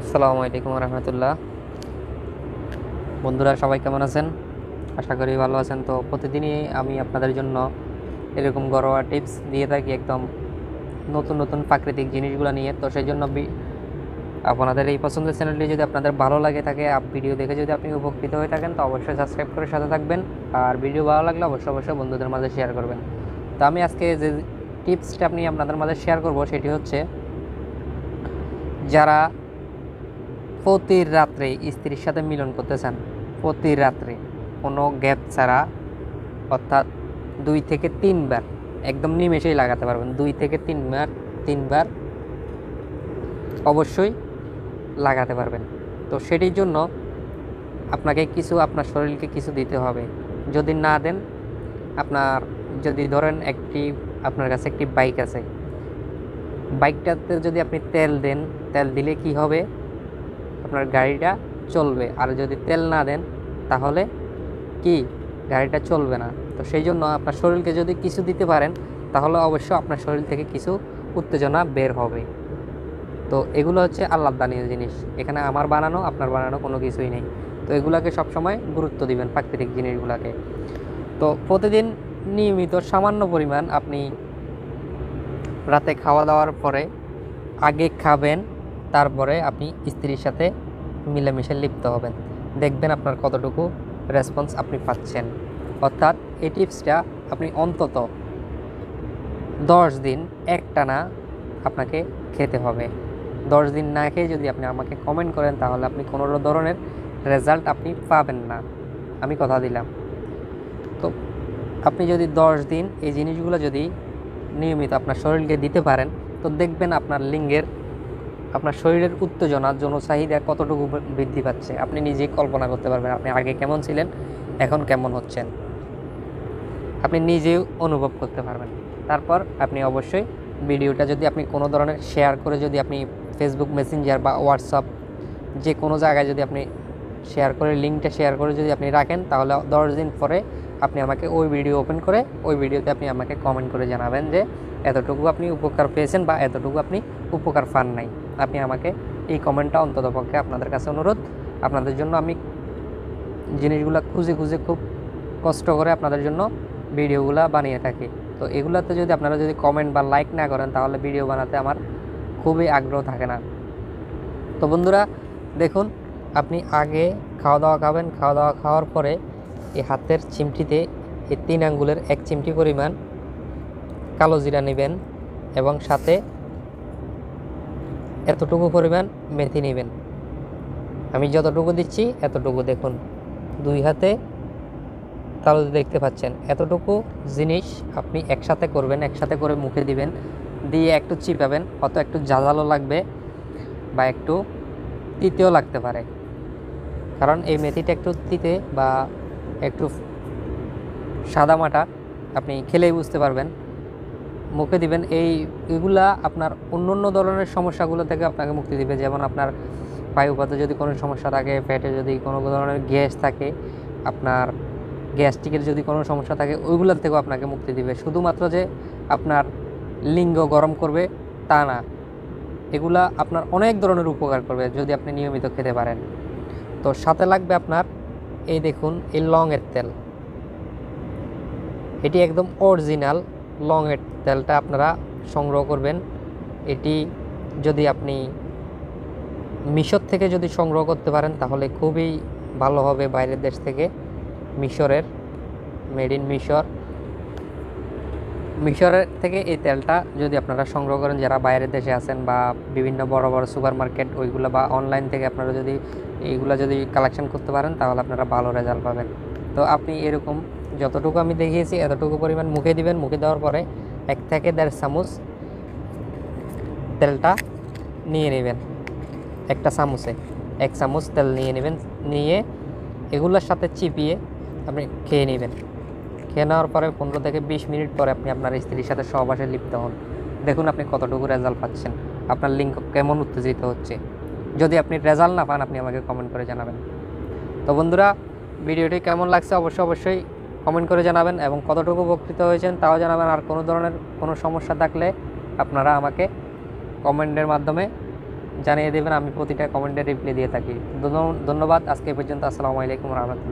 আসসালামু আলাইকুম রহমতুল্লাহ বন্ধুরা, সবাই কেমন আছেন? আশা করি ভালো আছেন। তো প্রতিদিনই আমি আপনাদের জন্য এরকম ঘরোয়া টিপস দিয়ে থাকি একদম নতুন নতুন প্রাকৃতিক জিনিসগুলো নিয়ে। তো সেই জন্য আপনাদের এই পছন্দের চ্যানেলটি যদি আপনাদের ভালো লাগে থাকে ভিডিও দেখে যদি আপনি উপকৃত হয়ে থাকেন, তো অবশ্যই সাবস্ক্রাইব করে সাথে থাকবেন। আর ভিডিও ভালো লাগলে অবশ্যই অবশ্যই বন্ধুদের মাঝে শেয়ার করবেন। তো আমি আজকে যে টিপসটা আপনি আপনাদের মাঝে শেয়ার করব, সেটি হচ্ছে যারা প্রতি রাত্রে স্ত্রীর সাথে মিলন করতে চান প্রতি রাত্রে কোনো গ্যাপ ছাড়া অর্থাৎ দুই থেকে তিনবার, একদম নিমেষেই লাগাতে পারবেন। দুই থেকে তিনবার তিনবার অবশ্যই লাগাতে পারবেন। তো সেটির জন্য আপনাকে কিছু আপনার শরীরকে কিছু দিতে হবে। যদি না দেন, আপনার যদি ধরেন একটি, আপনার কাছে একটি বাইক আছে। বাইকটাতে যদি আপনি তেল দেন, তেল দিলে কি হবে? আপনার গাড়িটা চলবে। আর যদি তেল না দেন, তাহলে কি? গাড়িটা চলবে না। তো সেই জন্য আপনার শরীরকে যদি কিছু দিতে পারেন, তাহলে অবশ্য আপনার শরীর থেকে কিছু উত্তেজনা বের হবে। তো এগুলো হচ্ছে আল্লাহ দানীয় জিনিস। এখানে আমার বানানো, আপনার বানানো কোনো কিছুই নেই। তো এগুলাকে সবসময় গুরুত্ব দিবেন, প্রাকৃতিক জিনিসগুলোকে। তো প্রতিদিন নিয়মিত সামান্য পরিমাণ আপনি রাতে খাওয়া দাওয়ার পরে আগে খাবেন, তারপরে আপনি স্ত্রীর সাথে মিলেমিশে লিপ্ত হবেন। দেখবেন আপনার কতটুকু রেসপন্স আপনি পাচ্ছেন। অর্থাৎ এই টিপসটা আপনি অন্তত দশ দিন একটানা আপনাকে খেতে হবে। দশ দিন না খেয়ে যদি আপনি আমাকে কমেন্ট করেন, তাহলে আপনি কোনো ধরনের রেজাল্ট আপনি পাবেন না। আমি কথা দিলাম। তো আপনি যদি দশ দিন এই জিনিসগুলো যদি নিয়মিত আপনার শরীরকে দিতে পারেন, তো দেখবেন আপনার লিঙ্গের আপনার শরীরের উত্তেজনা যৌন চাহিদা কতটুকু বৃদ্ধি পাচ্ছে? আপনি নিজেই কল্পনা করতে পারবেন আপনি আগে কেমন ছিলেন, এখন কেমন হচ্ছেন। আপনি নিজেও অনুভব করতে পারবেন। তারপর আপনি অবশ্যই ভিডিওটা যদি আপনি কোনো ধরনের শেয়ার করে যদি আপনি ফেসবুক মেসেঞ্জার বা হোয়াটসঅ্যাপ যে কোনো জায়গায় যদি আপনি শেয়ার করে, লিঙ্কটা শেয়ার করে যদি আপনি রাখেন, তাহলে দশ দিন পরে আপনি আমাকে ওই ভিডিও ওপেন করে, ওই ভিডিওতে আপনি আমাকে কমেন্ট করে জানাবেন যে এতটুকু আপনি উপকার পেয়েছেন বা এতটুকু আপনি উপকার পান নাই। আপনি আমাকে এই কমেন্টটা অন্তত পক্ষে আপনাদের কাছে অনুরোধ। আপনাদের জন্য আমি জিনিসগুলো খুঁজে খুঁজে খুব কষ্ট করে আপনাদের জন্য ভিডিওগুলো বানিয়ে থাকি। তো এগুলাতে যদি আপনারা যদি কমেন্ট বা লাইক না করেন, তাহলে ভিডিও বানাতে আমার খুবই আগ্রহ থাকে না। তো বন্ধুরা, দেখুন, আপনি আগে খাওয়া দাওয়া খাবেন। খাওয়া দাওয়া খাওয়ার পরে এই হাতের চিমটিতে এই তিন আঙ্গুলের এক চিমটি পরিমাণ কালো জিরা নেবেন এবং সাথে এতটুকু পরিমাণ মেথি নেবেন। আমি যতটুকু দিচ্ছি, এতটুকু দেখুন। দুই হাতে তাহলে দেখতে পাচ্ছেন। এতটুকু জিনিস আপনি একসাথে করবেন, একসাথে করে মুখে দিবেন। দিয়ে একটু চিপাবেন, অত একটু ঝাঁঝালো লাগবে বা একটু তিতেও লাগতে পারে। কারণ এই মেথিটা একটু তিতে বা একটু সাদা মাটা আপনি খেলেই বুঝতে পারবেন। মুখে দিবেন, এই এগুলা আপনার অন্য অন্য ধরনের সমস্যাগুলো থেকে আপনাকে মুক্তি দিবে। যেমন আপনার বায়ুপথে যদি কোনো সমস্যা থাকে পেটে যদি কোনো ধরনের গ্যাস থাকে, আপনার গ্যাস্ট্রিকের যদি কোনো সমস্যা থাকে, ওইগুলোর থেকেও আপনাকে মুক্তি দিবে। শুধুমাত্র যে আপনার লিঙ্গ গরম করবে, তা না, এগুলা আপনার অনেক ধরনের উপকার করবে যদি আপনি নিয়মিত খেতে পারেন। তো সাথে লাগবে আপনার, এই দেখুন, এই লংয়ের তেল। এটি একদম অরিজিনাল লংয়ের তেলটা আপনারা সংগ্রহ করবেন। এটি যদি আপনি মিশর থেকে যদি সংগ্রহ করতে পারেন, তাহলে খুবই ভালো হবে বাইরের দেশ থেকে মিশরের, মেড ইন মিশর। মিশরের থেকে এই তেলটা যদি আপনারা সংগ্রহ করেন, যারা বাইরের দেশে আছেন বা বিভিন্ন বড় বড় সুপার মার্কেট ওইগুলো বা অনলাইন থেকে আপনারা যদি এইগুলো যদি কালেকশন করতে পারেন, তাহলে আপনারা ভালো রেজাল্ট পাবেন। তো আপনি এরকম যতটুকু আমি দেখিয়েছি, এতটুকু পরিমাণ মুখে দিবেন। মুখে দেওয়ার পরে এক থেকে দেড় চামচ তেলটা নিয়ে নেবেন। একটা চামচে। এক চামচ তেল নিয়ে নেবেন। নিয়ে এগুলোর সাথে চিপিয়ে আপনি খেয়ে নেবেন। খেয়ে নেওয়ার পরে পনেরো থেকে বিশ মিনিট পরে আপনি আপনার স্ত্রীর সাথে সহবাসে লিপ্ত হন। দেখুন আপনি কতটুকু রেজাল্ট পাচ্ছেন। আপনার লিঙ্ক কেমন উত্তেজিত হচ্ছে। যদি আপনি রেজাল্ট না পান, আপনি আমাকে কমেন্ট করে জানাবেন। তো বন্ধুরা, ভিডিওটি কেমন লাগছে? অবশ্যই অবশ্যই কমেন্ট করে জানাবেন এবং কতটুকু উপকৃত হয়েছেন তাও জানাবেন। আর কোনো ধরনের কোনো সমস্যা থাকলে আপনারা আমাকে কমেন্টের মাধ্যমে জানিয়ে দেবেন। আমি প্রতিটা কমেন্টে রিপ্লাই দিয়ে থাকি। ধন্য- ধন্যবাদ। আজকে পর্যন্ত। আসসালামু আলাইকুম রহমতুল্লাহ।